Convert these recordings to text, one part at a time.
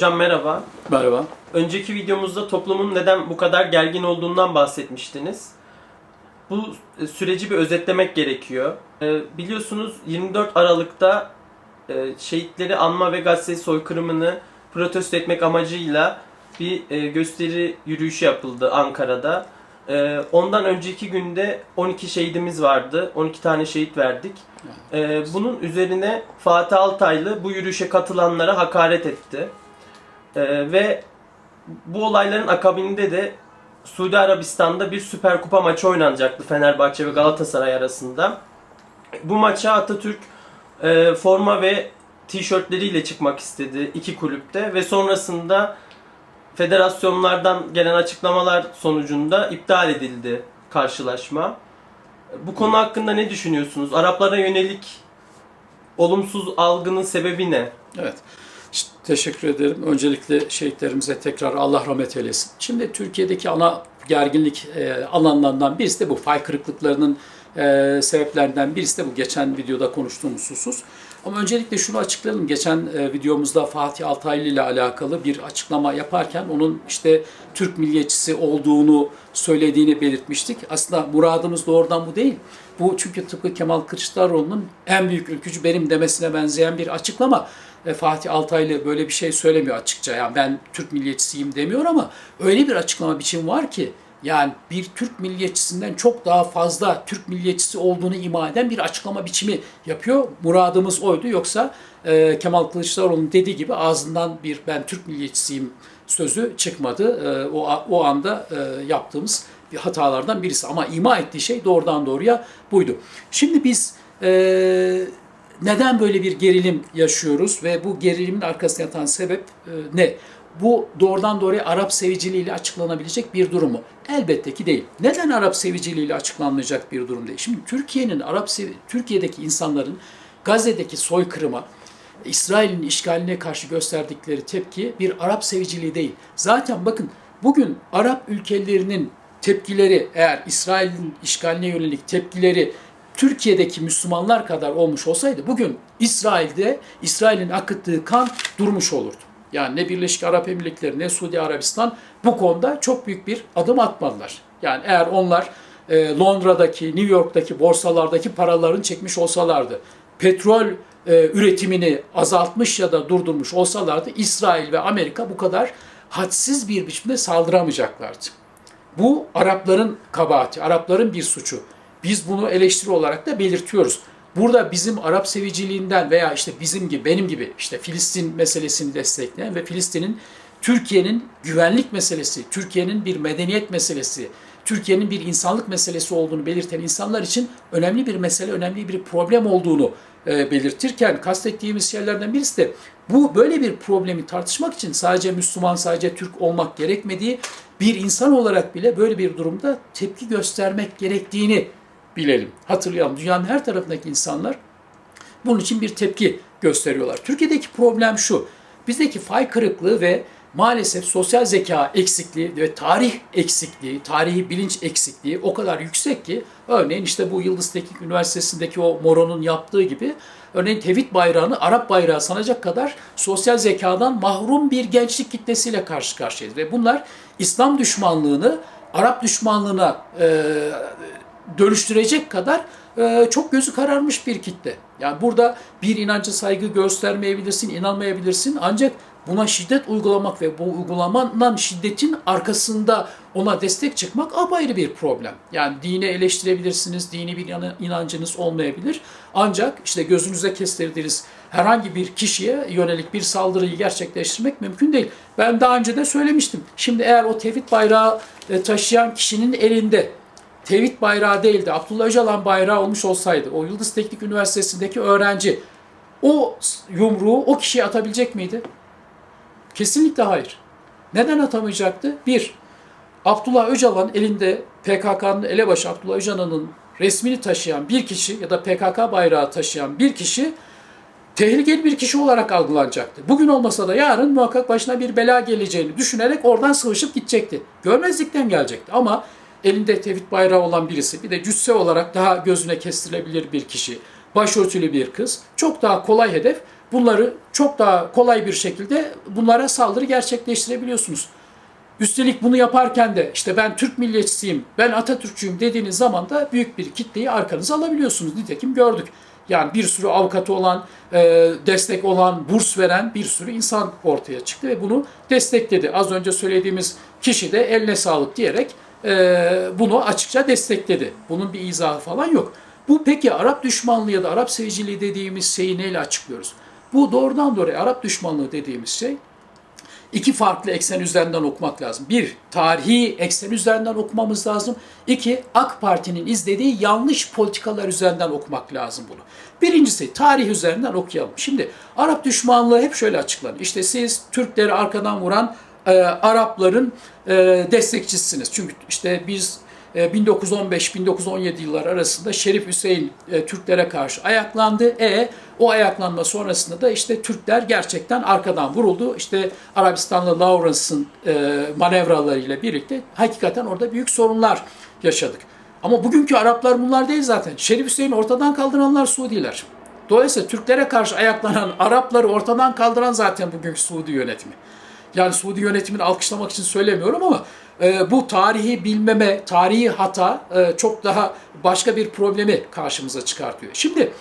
Hocam merhaba. Merhaba. Önceki videomuzda toplumun neden bu kadar gergin olduğundan bahsetmiştiniz. Bu süreci bir özetlemek gerekiyor. Ee, biliyorsunuz 24 Aralık'ta e, şehitleri anma ve gazete soykırımını protesto etmek amacıyla bir e, gösteri yürüyüşü yapıldı Ankara'da. Ondan önceki günde 12 şehidimiz vardı. 12 tane şehit verdik. Bunun üzerine Fatih Altaylı bu yürüyüşe katılanlara hakaret etti. Ee, ve bu olayların akabinde de Suudi Arabistan'da bir Süper Kupa maçı oynanacaktı Fenerbahçe ve Galatasaray arasında. Bu maça Atatürk e, forma ve tişörtleriyle çıkmak istedi iki kulüpte ve sonrasında federasyonlardan gelen açıklamalar sonucunda iptal edildi karşılaşma. Bu konu hakkında ne düşünüyorsunuz? Araplara yönelik olumsuz algının sebebi ne? Evet. Teşekkür ederim. Öncelikle şehitlerimize tekrar Allah rahmet eylesin. Şimdi Türkiye'deki ana gerginlik e, alanlarından birisi de bu. Fay kırıklıklarının e, sebeplerinden birisi de bu. Geçen videoda konuştuğumuz husus. Ama öncelikle şunu açıklayalım. Geçen e, videomuzda Fatih Altaylı ile alakalı bir açıklama yaparken onun işte Türk milliyetçisi olduğunu söylediğini belirtmiştik. Aslında muradımız doğrudan bu değil. Bu çünkü tıpkı Kemal Kılıçdaroğlu'nun en büyük ülkücü benim demesine benzeyen bir açıklama. Fatih Altaylı böyle bir şey söylemiyor açıkça. Yani ben Türk milliyetçisiyim demiyor ama öyle bir açıklama biçim var ki yani bir Türk milliyetçisinden çok daha fazla Türk milliyetçisi olduğunu ima eden bir açıklama biçimi yapıyor. Muradımız oydu. Yoksa e, Kemal Kılıçdaroğlu'nun dediği gibi ağzından bir ben Türk milliyetçisiyim sözü çıkmadı. E, o, o anda e, yaptığımız bir hatalardan birisi. Ama ima ettiği şey doğrudan doğruya buydu. Şimdi biz e, neden böyle bir gerilim yaşıyoruz ve bu gerilimin arkasında yatan sebep e, ne? Bu doğrudan doğruya Arap seviciliğiyle açıklanabilecek bir durum mu? Elbette ki değil. Neden Arap seviciliğiyle açıklanmayacak bir durum değil? Şimdi Türkiye'nin Arap Türkiye'deki insanların Gazze'deki soykırıma, İsrail'in işgaline karşı gösterdikleri tepki bir Arap seviciliği değil. Zaten bakın bugün Arap ülkelerinin tepkileri eğer İsrail'in işgaline yönelik tepkileri Türkiye'deki Müslümanlar kadar olmuş olsaydı bugün İsrail'de İsrail'in akıttığı kan durmuş olurdu. Yani ne Birleşik Arap Emirlikleri ne Suudi Arabistan bu konuda çok büyük bir adım atmadılar. Yani eğer onlar e, Londra'daki, New York'taki borsalardaki paralarını çekmiş olsalardı, petrol e, üretimini azaltmış ya da durdurmuş olsalardı İsrail ve Amerika bu kadar hadsiz bir biçimde saldıramayacaklardı. Bu Arapların kabahati, Arapların bir suçu. Biz bunu eleştiri olarak da belirtiyoruz. Burada bizim Arap seviciliğinden veya işte bizim gibi, benim gibi işte Filistin meselesini destekleyen ve Filistin'in Türkiye'nin güvenlik meselesi, Türkiye'nin bir medeniyet meselesi, Türkiye'nin bir insanlık meselesi olduğunu belirten insanlar için önemli bir mesele, önemli bir problem olduğunu e, belirtirken kastettiğimiz şeylerden birisi de bu böyle bir problemi tartışmak için sadece Müslüman, sadece Türk olmak gerekmediği bir insan olarak bile böyle bir durumda tepki göstermek gerektiğini bilelim. Hatırlayalım dünyanın her tarafındaki insanlar bunun için bir tepki gösteriyorlar. Türkiye'deki problem şu. Bizdeki fay kırıklığı ve maalesef sosyal zeka eksikliği ve tarih eksikliği, tarihi bilinç eksikliği o kadar yüksek ki örneğin işte bu Yıldız Teknik Üniversitesi'ndeki o Moro'nun yaptığı gibi örneğin tevhid bayrağını Arap bayrağı sanacak kadar sosyal zekadan mahrum bir gençlik kitlesiyle karşı karşıyayız. Ve bunlar İslam düşmanlığını Arap düşmanlığına e, dönüştürecek kadar e, çok gözü kararmış bir kitle. Yani burada bir inanca saygı göstermeyebilirsin, inanmayabilirsin ancak buna şiddet uygulamak ve bu uygulamanın şiddetin arkasında ona destek çıkmak apayrı bir problem. Yani dini eleştirebilirsiniz, dini bir inancınız olmayabilir. Ancak işte gözünüze kestirdiğiniz herhangi bir kişiye yönelik bir saldırıyı gerçekleştirmek mümkün değil. Ben daha önce de söylemiştim. Şimdi eğer o tevhid bayrağı e, taşıyan kişinin elinde tevhid bayrağı değildi, Abdullah Öcalan bayrağı olmuş olsaydı, o Yıldız Teknik Üniversitesi'ndeki öğrenci o yumruğu o kişiye atabilecek miydi? Kesinlikle hayır. Neden atamayacaktı? Bir, Abdullah Öcalan elinde PKK'nın elebaşı Abdullah Öcalan'ın resmini taşıyan bir kişi ya da PKK bayrağı taşıyan bir kişi tehlikeli bir kişi olarak algılanacaktı. Bugün olmasa da yarın muhakkak başına bir bela geleceğini düşünerek oradan sıvışıp gidecekti. Görmezlikten gelecekti ama elinde tevhid bayrağı olan birisi, bir de cüsse olarak daha gözüne kestirilebilir bir kişi, başörtülü bir kız, çok daha kolay hedef. bunları çok daha kolay bir şekilde bunlara saldırı gerçekleştirebiliyorsunuz. Üstelik bunu yaparken de işte ben Türk milliyetçisiyim, ben Atatürkçüyüm dediğiniz zaman da büyük bir kitleyi arkanıza alabiliyorsunuz. Nitekim gördük. Yani bir sürü avukatı olan, e, destek olan, burs veren bir sürü insan ortaya çıktı ve bunu destekledi. Az önce söylediğimiz kişi de eline sağlık diyerek e, bunu açıkça destekledi. Bunun bir izahı falan yok. Bu peki Arap düşmanlığı ya da Arap seviciliği dediğimiz şeyi neyle açıklıyoruz? Bu doğrudan doğruya Arap düşmanlığı dediğimiz şey iki farklı eksen üzerinden okumak lazım. Bir, tarihi eksen üzerinden okumamız lazım. İki, AK Parti'nin izlediği yanlış politikalar üzerinden okumak lazım bunu. Birincisi tarih üzerinden okuyalım. Şimdi Arap düşmanlığı hep şöyle açıklanır. İşte siz Türkleri arkadan vuran e, Arapların e, destekçisiniz. Çünkü işte biz e, 1915-1917 yıllar arasında Şerif Hüseyin e, Türklere karşı ayaklandı. E o ayaklanma sonrasında da işte Türkler gerçekten arkadan vuruldu. İşte Arabistanlı Lawrence'ın e, manevralarıyla birlikte hakikaten orada büyük sorunlar yaşadık. Ama bugünkü Araplar bunlar değil zaten. Şerif Hüseyin ortadan kaldıranlar Suudiler. Dolayısıyla Türklere karşı ayaklanan Arapları ortadan kaldıran zaten bugünkü Suudi yönetimi. Yani Suudi yönetimini alkışlamak için söylemiyorum ama e, bu tarihi bilmeme, tarihi hata e, çok daha başka bir problemi karşımıza çıkartıyor. Şimdi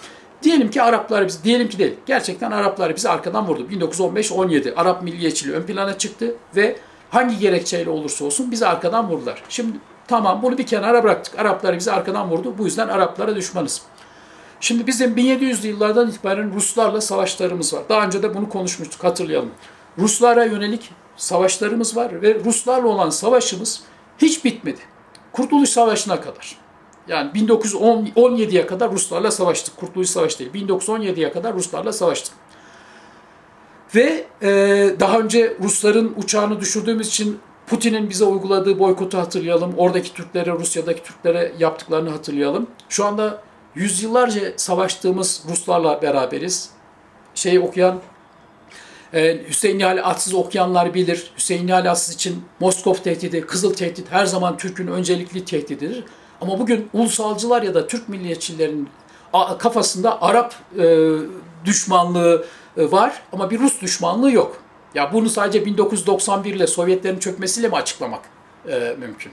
diyelim ki Araplar biz diyelim ki değil. Gerçekten Araplar bizi arkadan vurdu. 1915-17 Arap milliyetçiliği ön plana çıktı ve hangi gerekçeyle olursa olsun bizi arkadan vurdular. Şimdi tamam bunu bir kenara bıraktık. Araplar bizi arkadan vurdu. Bu yüzden Araplara düşmanız. Şimdi bizim 1700'lü yıllardan itibaren Ruslarla savaşlarımız var. Daha önce de bunu konuşmuştuk hatırlayalım. Ruslara yönelik savaşlarımız var ve Ruslarla olan savaşımız hiç bitmedi. Kurtuluş Savaşı'na kadar. Yani 1917'ye kadar Ruslarla savaştık. Kurtuluş Savaşı değil. 1917'ye kadar Ruslarla savaştık. Ve e, daha önce Rusların uçağını düşürdüğümüz için Putin'in bize uyguladığı boykotu hatırlayalım. Oradaki Türklere, Rusya'daki Türklere yaptıklarını hatırlayalım. Şu anda yüzyıllarca savaştığımız Ruslarla beraberiz. Şey okuyan Hüseyin Nihal Atsız okuyanlar bilir. Hüseyin Nihal Atsız için Moskov tehdidi, Kızıl tehdit her zaman Türk'ün öncelikli tehdididir. Ama bugün ulusalcılar ya da Türk milliyetçilerin a- kafasında Arap e, düşmanlığı e, var ama bir Rus düşmanlığı yok. Ya bunu sadece 1991 ile Sovyetlerin çökmesiyle mi açıklamak e, mümkün?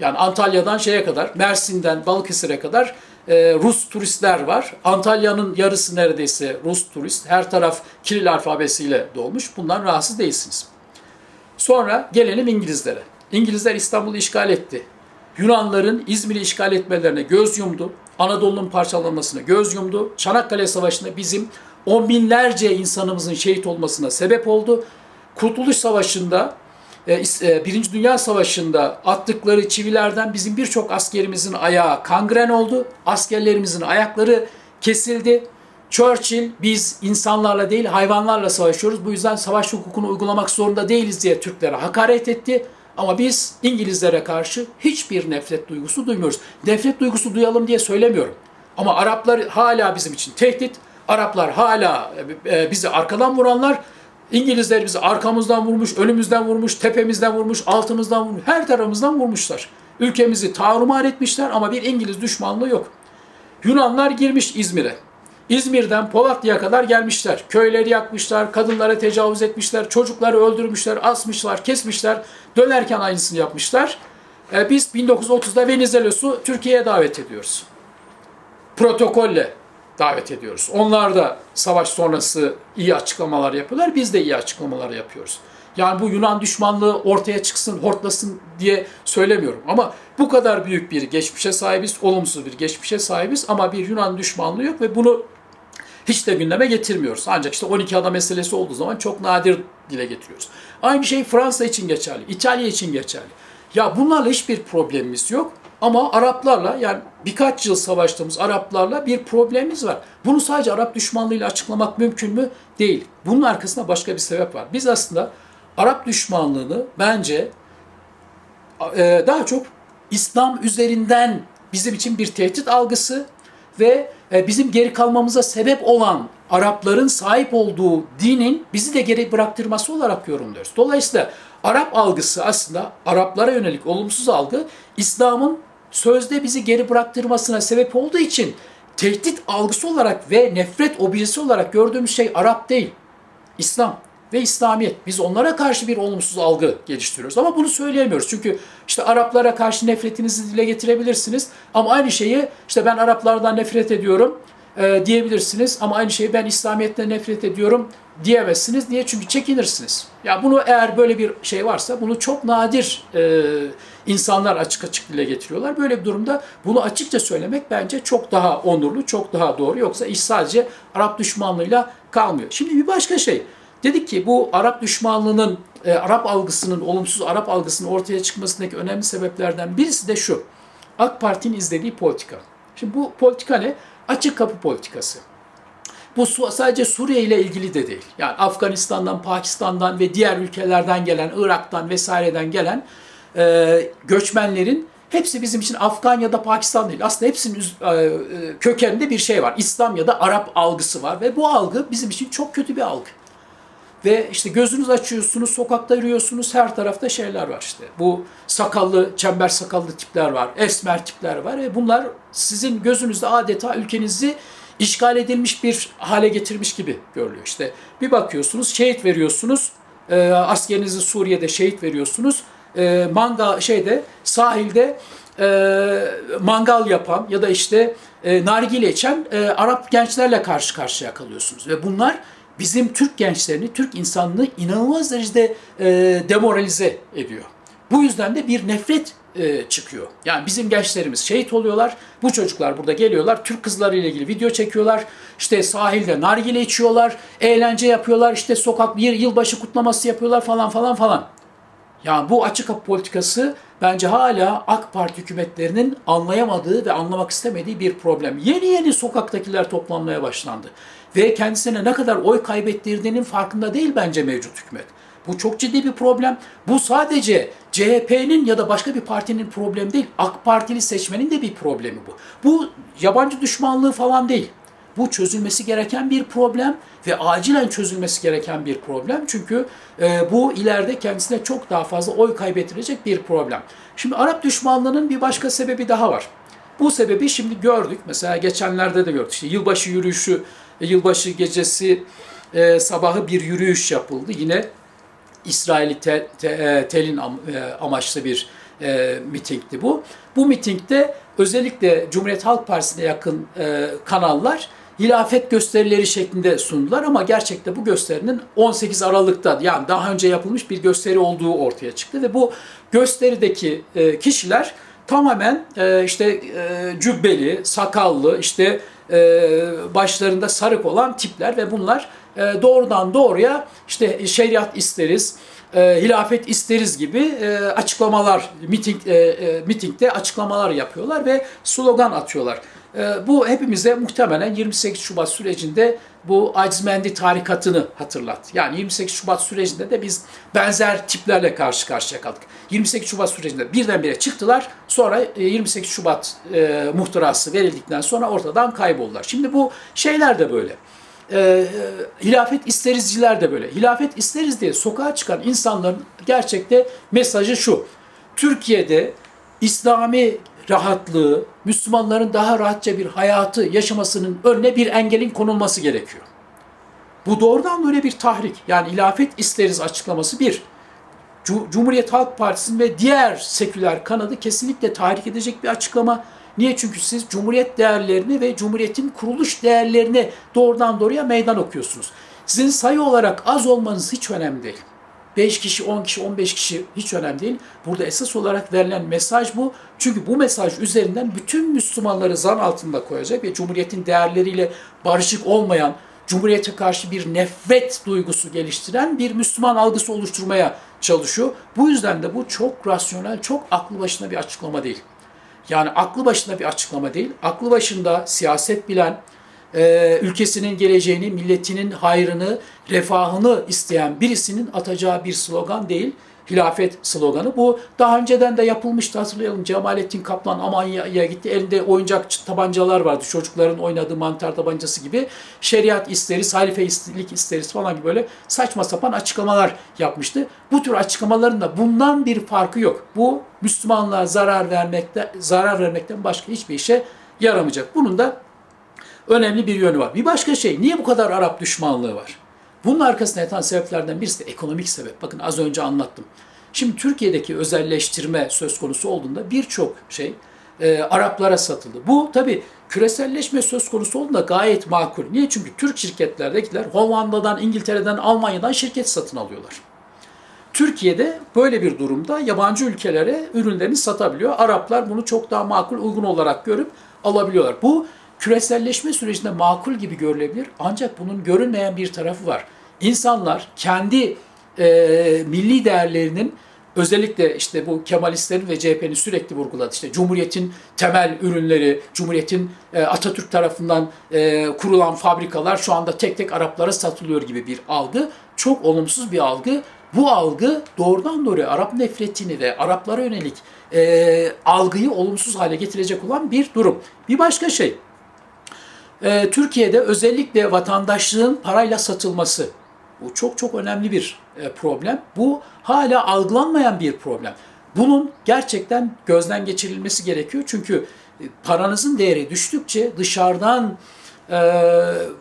Yani Antalya'dan şeye kadar, Mersin'den Balıkesir'e kadar e, Rus turistler var. Antalya'nın yarısı neredeyse Rus turist. Her taraf Kiril alfabesiyle dolmuş. Bundan rahatsız değilsiniz. Sonra gelelim İngilizlere. İngilizler İstanbul'u işgal etti. Yunanların İzmir'i işgal etmelerine göz yumdu. Anadolu'nun parçalanmasına göz yumdu. Çanakkale Savaşı'nda bizim on binlerce insanımızın şehit olmasına sebep oldu. Kurtuluş Savaşı'nda Birinci Dünya Savaşı'nda attıkları çivilerden bizim birçok askerimizin ayağı kangren oldu. Askerlerimizin ayakları kesildi. Churchill biz insanlarla değil hayvanlarla savaşıyoruz. Bu yüzden savaş hukukunu uygulamak zorunda değiliz diye Türklere hakaret etti. Ama biz İngilizlere karşı hiçbir nefret duygusu duymuyoruz. Nefret duygusu duyalım diye söylemiyorum. Ama Araplar hala bizim için tehdit. Araplar hala e, bizi arkadan vuranlar. İngilizler bizi arkamızdan vurmuş, önümüzden vurmuş, tepemizden vurmuş, altımızdan vurmuş, her tarafımızdan vurmuşlar. Ülkemizi tarumar etmişler ama bir İngiliz düşmanlığı yok. Yunanlar girmiş İzmir'e. İzmir'den Polatlı'ya kadar gelmişler. Köyleri yakmışlar, kadınlara tecavüz etmişler, çocukları öldürmüşler, asmışlar, kesmişler. Dönerken aynısını yapmışlar. Ee, biz 1930'da Venizelos'u Türkiye'ye davet ediyoruz. Protokolle davet ediyoruz. Onlar da savaş sonrası iyi açıklamalar yapıyorlar. Biz de iyi açıklamalar yapıyoruz. Yani bu Yunan düşmanlığı ortaya çıksın, hortlasın diye söylemiyorum. Ama bu kadar büyük bir geçmişe sahibiz, olumsuz bir geçmişe sahibiz ama bir Yunan düşmanlığı yok ve bunu hiç de gündeme getirmiyoruz. Ancak işte 12 ada meselesi olduğu zaman çok nadir dile getiriyoruz. Aynı şey Fransa için geçerli, İtalya için geçerli. Ya bunlarla hiçbir problemimiz yok. Ama Araplarla yani birkaç yıl savaştığımız Araplarla bir problemimiz var. Bunu sadece Arap düşmanlığıyla açıklamak mümkün mü? Değil. Bunun arkasında başka bir sebep var. Biz aslında Arap düşmanlığını bence e, daha çok İslam üzerinden bizim için bir tehdit algısı ve e, bizim geri kalmamıza sebep olan Arapların sahip olduğu dinin bizi de geri bıraktırması olarak yorumluyoruz. Dolayısıyla Arap algısı aslında Araplara yönelik olumsuz algı İslam'ın sözde bizi geri bıraktırmasına sebep olduğu için tehdit algısı olarak ve nefret objesi olarak gördüğümüz şey Arap değil. İslam ve İslamiyet. Biz onlara karşı bir olumsuz algı geliştiriyoruz. Ama bunu söyleyemiyoruz. Çünkü işte Araplara karşı nefretinizi dile getirebilirsiniz. Ama aynı şeyi işte ben Araplardan nefret ediyorum e, diyebilirsiniz. Ama aynı şeyi ben İslamiyet'ten nefret ediyorum diyemezsiniz. Niye? Çünkü çekinirsiniz. Ya bunu eğer böyle bir şey varsa bunu çok nadir e, insanlar açık açık dile getiriyorlar. Böyle bir durumda bunu açıkça söylemek bence çok daha onurlu, çok daha doğru. Yoksa iş sadece Arap düşmanlığıyla kalmıyor. Şimdi bir başka şey. Dedik ki bu Arap düşmanlığının, e, Arap algısının, olumsuz Arap algısının ortaya çıkmasındaki önemli sebeplerden birisi de şu. AK Parti'nin izlediği politika. Şimdi bu politika ne? Açık kapı politikası. Bu sadece Suriye ile ilgili de değil. Yani Afganistan'dan, Pakistan'dan ve diğer ülkelerden gelen, Irak'tan vesaireden gelen e, göçmenlerin hepsi bizim için Afgan ya da Pakistan değil. Aslında hepsinin e, e, kökeninde bir şey var. İslam ya da Arap algısı var ve bu algı bizim için çok kötü bir algı. Ve işte gözünüz açıyorsunuz, sokakta yürüyorsunuz, her tarafta şeyler var işte. Bu sakallı, çember sakallı tipler var, esmer tipler var ve bunlar sizin gözünüzde adeta ülkenizi işgal edilmiş bir hale getirmiş gibi görülüyor. İşte bir bakıyorsunuz, şehit veriyorsunuz, e, askerinizi Suriye'de şehit veriyorsunuz, e, manga şeyde, sahilde e, mangal yapan ya da işte e, nargile içen e, Arap gençlerle karşı karşıya kalıyorsunuz. Ve bunlar bizim Türk gençlerini, Türk insanını inanılmaz derecede e, demoralize ediyor. Bu yüzden de bir nefret e, çıkıyor. Yani bizim gençlerimiz şehit oluyorlar. Bu çocuklar burada geliyorlar. Türk kızları ile ilgili video çekiyorlar. İşte sahilde nargile içiyorlar. Eğlence yapıyorlar. İşte sokak bir yılbaşı kutlaması yapıyorlar falan falan falan. Yani bu açık kapı politikası bence hala AK Parti hükümetlerinin anlayamadığı ve anlamak istemediği bir problem. Yeni yeni sokaktakiler toplanmaya başlandı. Ve kendisine ne kadar oy kaybettirdiğinin farkında değil bence mevcut hükümet. Bu çok ciddi bir problem. Bu sadece CHP'nin ya da başka bir partinin problemi değil. AK Partili seçmenin de bir problemi bu. Bu yabancı düşmanlığı falan değil. Bu çözülmesi gereken bir problem ve acilen çözülmesi gereken bir problem. Çünkü e, bu ileride kendisine çok daha fazla oy kaybettirecek bir problem. Şimdi Arap düşmanlığının bir başka sebebi daha var. Bu sebebi şimdi gördük. Mesela geçenlerde de gördük. İşte yılbaşı yürüyüşü, e, yılbaşı gecesi e, sabahı bir yürüyüş yapıldı. Yine İsrail'i te, te, e, telin am, e, amaçlı bir e, mitingdi bu. Bu mitingde özellikle Cumhuriyet Halk Partisi'ne yakın e, kanallar hilafet gösterileri şeklinde sundular ama gerçekte bu gösterinin 18 Aralık'ta yani daha önce yapılmış bir gösteri olduğu ortaya çıktı ve bu gösterideki e, kişiler tamamen e, işte e, cübbeli, sakallı, işte e, başlarında sarık olan tipler ve bunlar e, doğrudan doğruya işte şeriat isteriz, e, hilafet isteriz gibi e, açıklamalar, miting, e, e, mitingde açıklamalar yapıyorlar ve slogan atıyorlar. E, bu hepimize muhtemelen 28 Şubat sürecinde bu Acizmendi tarikatını hatırlat. Yani 28 Şubat sürecinde de biz benzer tiplerle karşı karşıya kaldık. 28 Şubat sürecinde birdenbire çıktılar. Sonra e, 28 Şubat e, muhtırası verildikten sonra ortadan kayboldular. Şimdi bu şeyler de böyle. E, hilafet isterizciler de böyle. Hilafet isteriz diye sokağa çıkan insanların gerçekte mesajı şu. Türkiye'de İslami rahatlığı, Müslümanların daha rahatça bir hayatı yaşamasının önüne bir engelin konulması gerekiyor. Bu doğrudan böyle bir tahrik. Yani hilafet isteriz açıklaması bir. Cu- Cumhuriyet Halk Partisi'nin ve diğer seküler kanadı kesinlikle tahrik edecek bir açıklama. Niye? Çünkü siz Cumhuriyet değerlerini ve Cumhuriyet'in kuruluş değerlerini doğrudan doğruya meydan okuyorsunuz. Sizin sayı olarak az olmanız hiç önemli değil. 5 kişi, 10 kişi, 15 kişi hiç önemli değil. Burada esas olarak verilen mesaj bu. Çünkü bu mesaj üzerinden bütün Müslümanları zan altında koyacak ve Cumhuriyet'in değerleriyle barışık olmayan, Cumhuriyete karşı bir nefret duygusu geliştiren bir Müslüman algısı oluşturmaya çalışıyor. Bu yüzden de bu çok rasyonel, çok aklı başına bir açıklama değil. Yani aklı başında bir açıklama değil. Aklı başında siyaset bilen, e, ülkesinin geleceğini, milletinin hayrını, refahını isteyen birisinin atacağı bir slogan değil. Hilafet sloganı. Bu daha önceden de yapılmıştı hatırlayalım. Cemalettin Kaplan Almanya'ya gitti. Elinde oyuncak tabancalar vardı. Çocukların oynadığı mantar tabancası gibi. Şeriat isteriz, halifelik isteriz falan gibi böyle saçma sapan açıklamalar yapmıştı. Bu tür açıklamaların da bundan bir farkı yok. Bu Müslümanlığa zarar vermekte zarar vermekten başka hiçbir işe yaramayacak. Bunun da önemli bir yönü var. Bir başka şey, niye bu kadar Arap düşmanlığı var? Bunun arkasında yatan sebeplerden birisi de ekonomik sebep. Bakın az önce anlattım. Şimdi Türkiye'deki özelleştirme söz konusu olduğunda birçok şey e, Araplara satıldı. Bu tabi küreselleşme söz konusu olduğunda gayet makul. Niye? Çünkü Türk şirketlerdekiler Hollanda'dan, İngiltere'den, Almanya'dan şirket satın alıyorlar. Türkiye'de böyle bir durumda yabancı ülkelere ürünlerini satabiliyor. Araplar bunu çok daha makul, uygun olarak görüp alabiliyorlar. Bu küreselleşme sürecinde makul gibi görülebilir ancak bunun görünmeyen bir tarafı var. İnsanlar kendi e, milli değerlerinin özellikle işte bu Kemalistlerin ve CHP'nin sürekli vurguladığı işte Cumhuriyet'in temel ürünleri, Cumhuriyet'in e, Atatürk tarafından e, kurulan fabrikalar şu anda tek tek Araplara satılıyor gibi bir algı. Çok olumsuz bir algı. Bu algı doğrudan doğruya Arap nefretini ve Araplara yönelik e, algıyı olumsuz hale getirecek olan bir durum. Bir başka şey, e, Türkiye'de özellikle vatandaşlığın parayla satılması. Bu çok çok önemli bir e, problem. Bu hala algılanmayan bir problem. Bunun gerçekten gözden geçirilmesi gerekiyor. Çünkü e, paranızın değeri düştükçe dışarıdan e,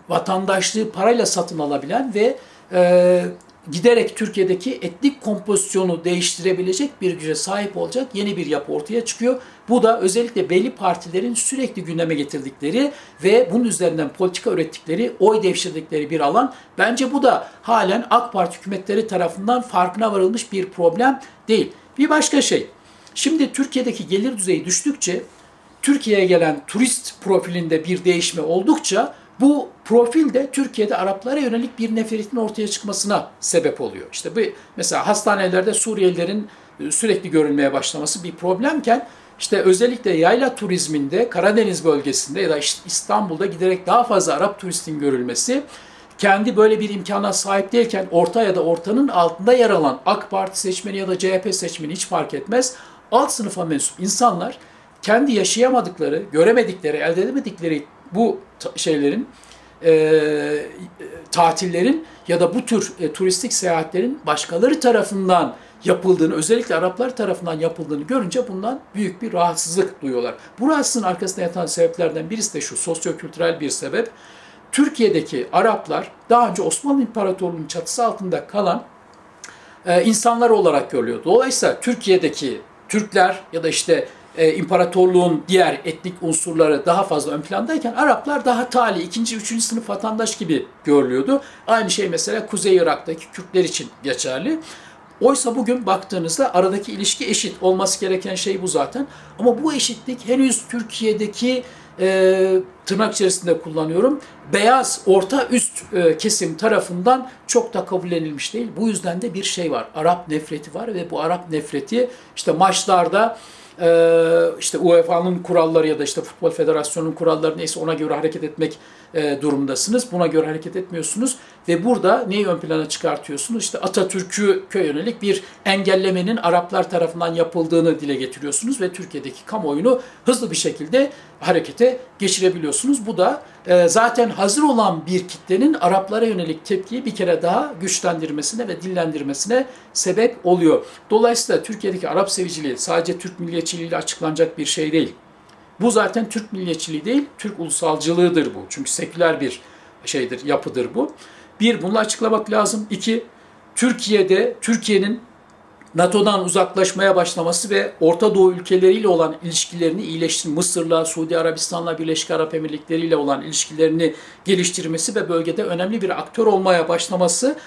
vatandaşlığı parayla satın alabilen ve e, giderek Türkiye'deki etnik kompozisyonu değiştirebilecek bir güce sahip olacak yeni bir yapı ortaya çıkıyor. Bu da özellikle belli partilerin sürekli gündeme getirdikleri ve bunun üzerinden politika ürettikleri, oy devşirdikleri bir alan. Bence bu da halen AK Parti hükümetleri tarafından farkına varılmış bir problem değil. Bir başka şey, şimdi Türkiye'deki gelir düzeyi düştükçe Türkiye'ye gelen turist profilinde bir değişme oldukça bu profil de Türkiye'de Araplara yönelik bir nefretin ortaya çıkmasına sebep oluyor. İşte bu mesela hastanelerde Suriyelilerin e, sürekli görülmeye başlaması bir problemken işte özellikle yayla turizminde Karadeniz bölgesinde ya da işte İstanbul'da giderek daha fazla Arap turistin görülmesi kendi böyle bir imkana sahip değilken orta ya da ortanın altında yer alan AK Parti seçmeni ya da CHP seçmeni hiç fark etmez. Alt sınıfa mensup insanlar kendi yaşayamadıkları, göremedikleri, elde edemedikleri bu şeylerin, e, tatillerin ya da bu tür e, turistik seyahatlerin başkaları tarafından yapıldığını, özellikle Araplar tarafından yapıldığını görünce bundan büyük bir rahatsızlık duyuyorlar. Bu rahatsızlığın arkasında yatan sebeplerden birisi de şu, sosyokültürel bir sebep. Türkiye'deki Araplar daha önce Osmanlı İmparatorluğu'nun çatısı altında kalan e, insanlar olarak görülüyor. Dolayısıyla Türkiye'deki Türkler ya da işte e, imparatorluğun diğer etnik unsurları daha fazla ön plandayken Araplar daha tali, ikinci, üçüncü sınıf vatandaş gibi görülüyordu. Aynı şey mesela Kuzey Irak'taki Kürtler için geçerli. Oysa bugün baktığınızda aradaki ilişki eşit. Olması gereken şey bu zaten. Ama bu eşitlik henüz Türkiye'deki e, tırnak içerisinde kullanıyorum. Beyaz orta üst e, kesim tarafından çok da kabullenilmiş değil. Bu yüzden de bir şey var. Arap nefreti var ve bu Arap nefreti işte maçlarda işte UEFA'nın kuralları ya da işte Futbol Federasyonu'nun kuralları neyse ona göre hareket etmek e, durumdasınız. Buna göre hareket etmiyorsunuz ve burada neyi ön plana çıkartıyorsunuz? İşte Atatürk'ü köy yönelik bir engellemenin Araplar tarafından yapıldığını dile getiriyorsunuz ve Türkiye'deki kamuoyunu hızlı bir şekilde harekete geçirebiliyorsunuz. Bu da e, zaten hazır olan bir kitlenin Araplara yönelik tepkiyi bir kere daha güçlendirmesine ve dillendirmesine sebep oluyor. Dolayısıyla Türkiye'deki Arap seviciliği sadece Türk milliyetçiliğiyle açıklanacak bir şey değil. Bu zaten Türk milliyetçiliği değil, Türk ulusalcılığıdır bu. Çünkü seküler bir şeydir, yapıdır bu. Bir, bunu açıklamak lazım. İki, Türkiye'de, Türkiye'nin NATO'dan uzaklaşmaya başlaması ve Orta Doğu ülkeleriyle olan ilişkilerini iyileştirmesi, Mısır'la, Suudi Arabistan'la, Birleşik Arap Emirlikleri ile olan ilişkilerini geliştirmesi ve bölgede önemli bir aktör olmaya başlaması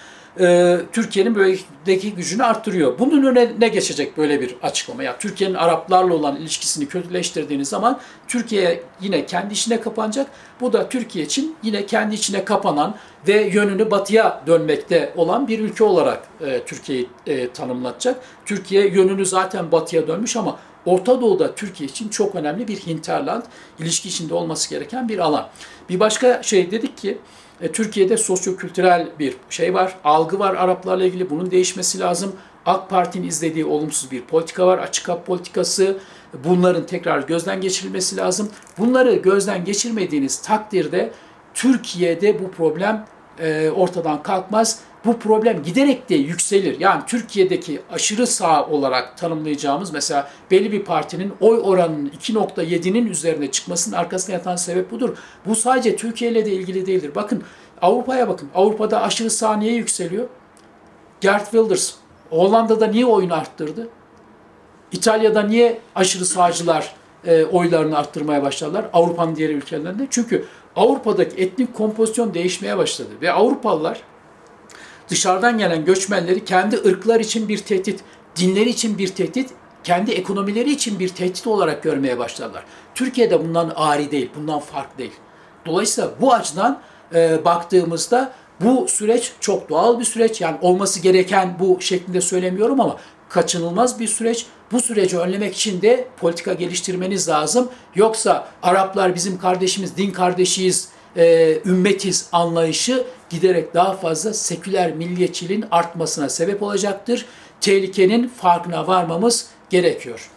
e, Türkiye'nin bölgedeki gücünü arttırıyor. Bunun önüne ne geçecek böyle bir açıklama? Ya Türkiye'nin Araplarla olan ilişkisini kötüleştirdiğiniz zaman Türkiye yine kendi içine kapanacak. Bu da Türkiye için yine kendi içine kapanan ve yönünü batıya dönmekte olan bir ülke olarak e, Türkiye'yi e, tanımlatacak. Türkiye yönünü zaten batıya dönmüş ama Orta Doğu'da Türkiye için çok önemli bir hinterland, ilişki içinde olması gereken bir alan. Bir başka şey dedik ki e, Türkiye'de sosyokültürel bir şey var, algı var Araplarla ilgili. Bunun değişmesi lazım. AK Parti'nin izlediği olumsuz bir politika var, açık kap politikası. Bunların tekrar gözden geçirilmesi lazım. Bunları gözden geçirmediğiniz takdirde Türkiye'de bu problem e, ortadan kalkmaz. Bu problem giderek de yükselir. Yani Türkiye'deki aşırı sağ olarak tanımlayacağımız mesela belli bir partinin oy oranının 2.7'nin üzerine çıkmasının arkasında yatan sebep budur. Bu sadece Türkiye ile de ilgili değildir. Bakın Avrupa'ya bakın. Avrupa'da aşırı sağ niye yükseliyor? Gert Wilders Hollanda'da niye oyunu arttırdı? İtalya'da niye aşırı sağcılar e, oylarını arttırmaya başladılar Avrupa'nın diğer ülkelerinde? Çünkü Avrupa'daki etnik kompozisyon değişmeye başladı ve Avrupalılar dışarıdan gelen göçmenleri kendi ırklar için bir tehdit, dinleri için bir tehdit, kendi ekonomileri için bir tehdit olarak görmeye başladılar. Türkiye'de bundan ari değil, bundan farklı değil. Dolayısıyla bu açıdan e, baktığımızda bu süreç çok doğal bir süreç. Yani olması gereken bu şeklinde söylemiyorum ama kaçınılmaz bir süreç. Bu süreci önlemek için de politika geliştirmeniz lazım. Yoksa Araplar bizim kardeşimiz, din kardeşiyiz, e, ümmetiz anlayışı giderek daha fazla seküler milliyetçiliğin artmasına sebep olacaktır. Tehlikenin farkına varmamız gerekiyor.